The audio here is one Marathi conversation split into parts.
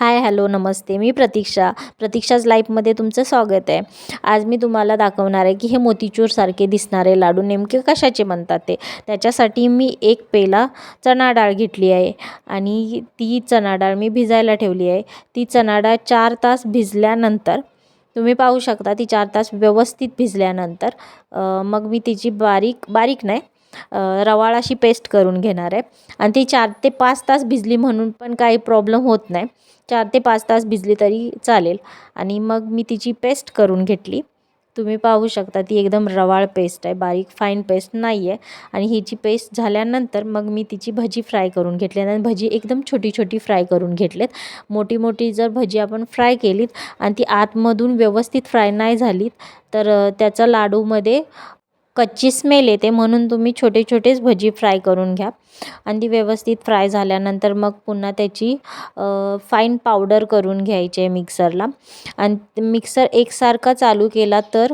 हाय हॅलो नमस्ते मी प्रतीक्षा. प्रतीक्षाज लाईफमध्ये तुमचं स्वागत आहे. आज मी तुम्हाला दाखवणार आहे की हे मोतीचूरसारखे दिसणारे लाडू नेमके कशाचे म्हणतात ते. त्याच्यासाठी मी एक पेला चणा डाळ घेतली आहे आणि ती चणा डाळ मी भिजायला ठेवली आहे. ती चणा डाळ चार तास भिजल्यानंतर तुम्ही पाहू शकता ती चार तास व्यवस्थित भिजल्यानंतर मग मी तिची बारीक बारीक नाही रवाळ अशी पेस्ट करून घेणार आहे. आणि ती चार ते पाच तास भिजली म्हणून पण काही प्रॉब्लेम होत नाही. चार ते पाच तास भिजली तरी चालेल. आणि मग मी तिची पेस्ट करून घेतली. तुम्ही पाहू शकता ती एकदम रवाळ पेस्ट आहे. बारीक फाईन पेस्ट नाही आहे आणि हिची पेस्ट झाल्यानंतर मग मी तिची भजी फ्राय करून घेतली. आणि भजी एकदम छोटी छोटी फ्राय करून घेतलेत. मोठी मोठी जर भजी आपण फ्राय केलीत आणि ती आतमधून व्यवस्थित फ्राय नाही झालीत तर त्याचा लाडूमध्ये कच्ची स्मेल येते म्हणून तुम्ही छोटे छोटेच भजी फ्राय करून घ्या. आणि ती व्यवस्थित फ्राय झाल्यानंतर मग पुन्हा त्याची फाईन पावडर करून घ्यायची आहे मिक्सरला आणि मिक्सर एकसारखा चालू केला तर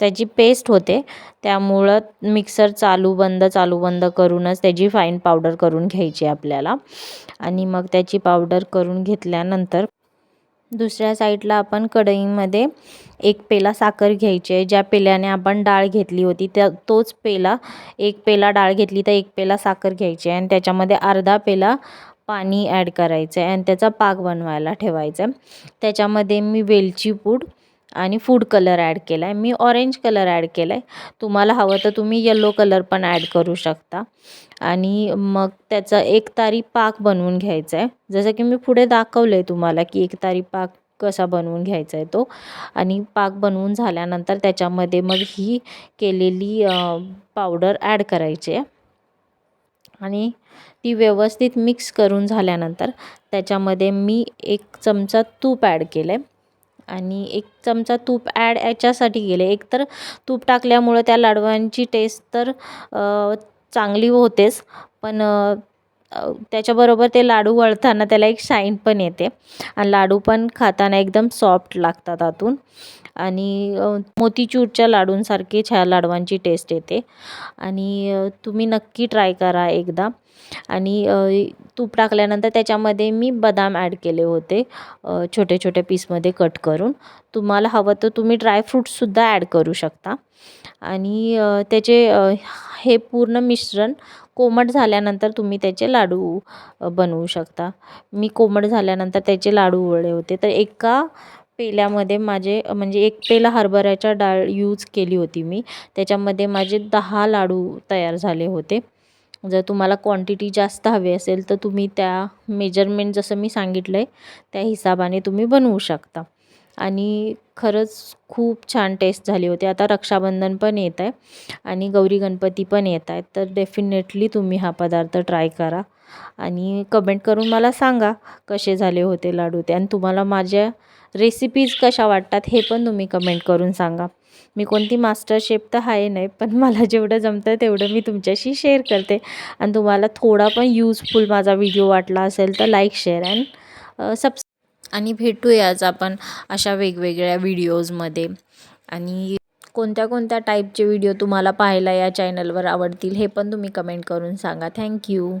त्याची पेस्ट होते. त्यामुळं मिक्सर चालू बंद चालू बंद करूनच त्याची फाईन पावडर करून घ्यायची आपल्याला. आणि मग त्याची पावडर करून घेतल्यानंतर दुसऱ्या साईडला आपण कढईमध्ये एक पेला साखर घ्यायची आहे. ज्या पेल्याने आपण डाळ घेतली होती त्या तोच पेला एक पेला डाळ घेतली तर एक पेला साखर घ्यायची आहे. आणि त्याच्यामध्ये अर्धा पेला पाणी ॲड करायचं आहे. आणि त्याचा पाक बनवायला ठेवायचा आहे. त्याच्यामध्ये मी वेलची पूड आणि फूड कलर ॲड केला आहे मी ऑरेंज कलर ॲड केला आहे तुम्हाला हवं तर तुम्ही येलो कलर पण ॲड करू शकता. आणि मग त्याचा एक तारी पाक बनवून घ्यायचा आहे जसं की मी पुढे दाखवलं आहे तुम्हाला की एक तारी पाक कसा बनवून घ्यायचा आहे तो. आणि पाक बनवून झाल्यानंतर त्याच्यामध्ये मग ही केलेली पावडर ॲड करायची आहे. आणि ती व्यवस्थित मिक्स करून झाल्यानंतर त्याच्यामध्ये मी एक चमचा तूप ॲड केलं आहे आणि एक चमचा तूप ॲड याच्यासाठी केले. एकतर तूप टाकल्यामुळं त्या लाडवांची टेस्ट तर चांगली होतेच. पण त्याच्याबरोबर ते लाडू वळताना त्याला एक शाईन पण येते. आणि लाडू पण खाताना एकदम सॉफ्ट लागतात आतून. आणि मोतीचूरच्या लाडूंसारखी छा लाडवांची टेस्ट येते. आणि तुम्ही नक्की ट्राय करा एकदा. आणि तूप टाकल्यानंतर त्याच्यामध्ये मी बदाम ॲड केले होते छोटे छोटे पीसमध्ये कट करून. तुम्हाला हवं तर तुम्ही ड्रायफ्रूटसुद्धा ॲड करू शकता. आणि त्याचे हे पूर्ण मिश्रण कोमट झाल्यानंतर तुम्ही त्याचे लाडू बनवू शकता. मी कोमट झाल्यानंतर त्याचे लाडू वळे होते. तर एका पेल्यामध्ये माझे म्हणजे एक पेला हरभऱ्याच्या डाळ यूज केली होती मी. त्याच्यामध्ये माझे दहा लाडू तयार झाले होते. जर तुम्हाला क्वांटिटी जास्त हवी असेल तर तुम्ही त्या मेजरमेंट जसं मी सांगितलं आहे त्या हिशोबाने तुम्ही बनवू शकता. आणि खरंच खूप छान टेस्ट झाली होती. आता रक्षाबंधन पण येत आहे आणि गौरी गणपती पण येत आहेत. तर डेफिनेटली तुम्ही हा पदार्थ ट्राय करा आणि कमेंट करून मला सांगा कसे झाले होते लाडू ते. आणि तुम्हाला माझ्या रेसिपीज कशा वाटतात हे पण तुम्ही कमेंट करून सांगा. मी कोणती मास्टर शेफ तर आहे नाही पण मला जेवढं जमतं तेवढं मी तुमच्याशी शेअर करते. आणि तुम्हाला थोडा पण यूजफुल माझा व्हिडिओ वाटला असेल तर लाईक शेअर अँड सबस्क्राईब आणि भेटूयाच आपण अशा वेगवेगळ्या व्हिडिओजमध्ये आणि कोणत्या कोणत्या टाईपचे व्हिडिओ तुम्हाला पाहायला या चॅनलवर आवडतील हे पण तुम्ही कमेंट करून सांगा. थँक्यू